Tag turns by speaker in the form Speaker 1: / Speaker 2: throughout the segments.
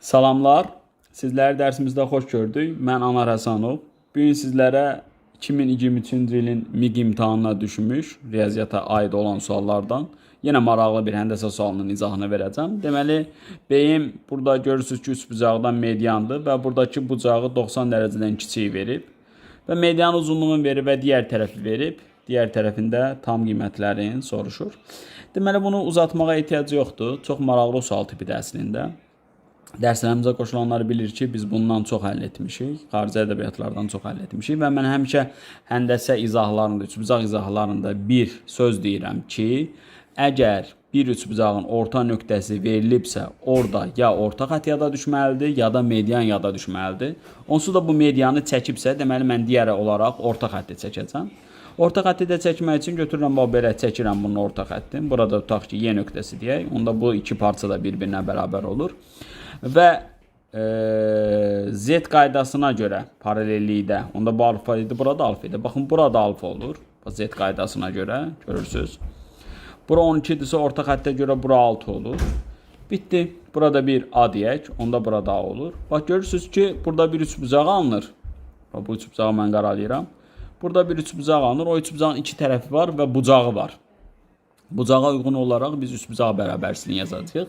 Speaker 1: Salamlar. Sizləri dərsimizdə xoş gördük. Mən Anar Həsənov. Bu gün sizlərə 2023-cü ilin MİQ imtahanına düşmüş riyaziyyata aid olan suallardan yenə maraqlı bir həndəsə sualının izahını verəcəm. Deməli, beyim burada görürsüz ki, üç bucaqdan mediandır və buradakı bucağı 90 dərəcədən kiçik verib və median uzunluğunu verib və digər tərəfi verib. Digər tərəfində tam qiymətlərini soruşur. Deməli, bunu uzatmağa ehtiyac yoxdur. Çox maraqlı sual tipidir əslində. Dərslərimizə qoşulanlar bilir ki, biz bundan çox həll etmişik. Xarici ədəbiyyatlardan çox həll etmişik və mən həmişə həndəsə izahlarında, üçbucaq izahlarında bir söz deyirəm ki, əgər bir üçbucağın orta nöqtəsi verilibsə, orada ya orta xətt yada düşməlidir, ya da median yada düşməlidir. Onsuz da bu medianı çəkibsə, deməli mən digər olaraq orta xətti çəkəcəm. Orta xətti də çəkmək üçün götürürəm bax belə çəkirəm bunun orta xəttin. Burada tutaq ki, Y nöqtəsi deyək. Onda bu iki parça da bir-birinə bərabər olur. Və e, Z qaydasına görə paralellikdə, onda bu alfa idi, burada alfa idi. Baxın, burada alfa olur. Z qaydasına görə görürsüz. Bura 12-dirsə orta xəttə görə bura 6 olur. Bitdi. Burada bir A deyək, onda burada A olur. Bax görürsüz ki, burada bir üçbucaq alınır. Bax bu üçbucağı mən qaralayıram. Burada bir üçbucaq alınır. O üçbucağın iki tərəfi var və bucağı var. Bucağa uyğun olaraq biz üçbucaq bərabərsini yazacağıq.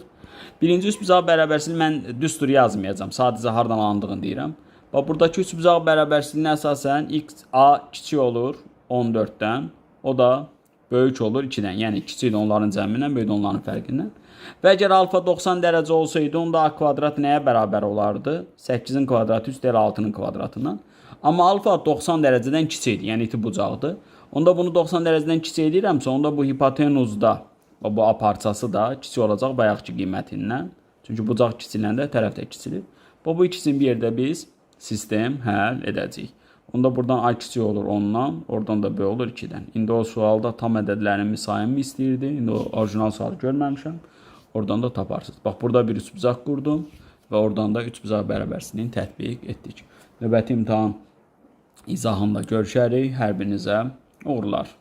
Speaker 1: Birinci üçbucaq bərabərsini mən düstur yazmayacağam. Sadəcə hardan alındığını deyirəm. Bax buradakı üçbucaq bərabərsinin əsasən x a kiçik olur 14-dən. O da böyük olur 2-dən. Yəni kiçik də onların cəmindən, böyük də onların fərqindən. Və əgər alfa 90 dərəcə olsaydı, onda a kvadrat nəyə bərabər olardı? 8-in kvadratı üstə 6-nın kvadratından. Amma alfa 90 dərəcədən kiçikdir, yəni iti bucaqdır. Onda bunu 90 dərəcədən kiçik edirəmsə, onda bu hipotenuzda bu A parçası da kiçik olacaq bayaqki qiymətindən. Çünki bucaq kiçiləndə tərəf də kiçilir. Bu bu ikisini bir yerdə biz sistem həll edəcəyik. Onda buradan A kiçik olur 10-dan, oradan da B olur 2-dən. İndi o sualda tam ədədlərimi sayımı istəyirdi. İndi o orijinal sualı görməmişəm. Oradan da taparsınız. Bax burada bir üçbucaq qurdum və oradan da üçbucaq bərabərsini tətbiq etdik. Növbəti imtahan izahında görüşərik. Hər birinizə uğurlar.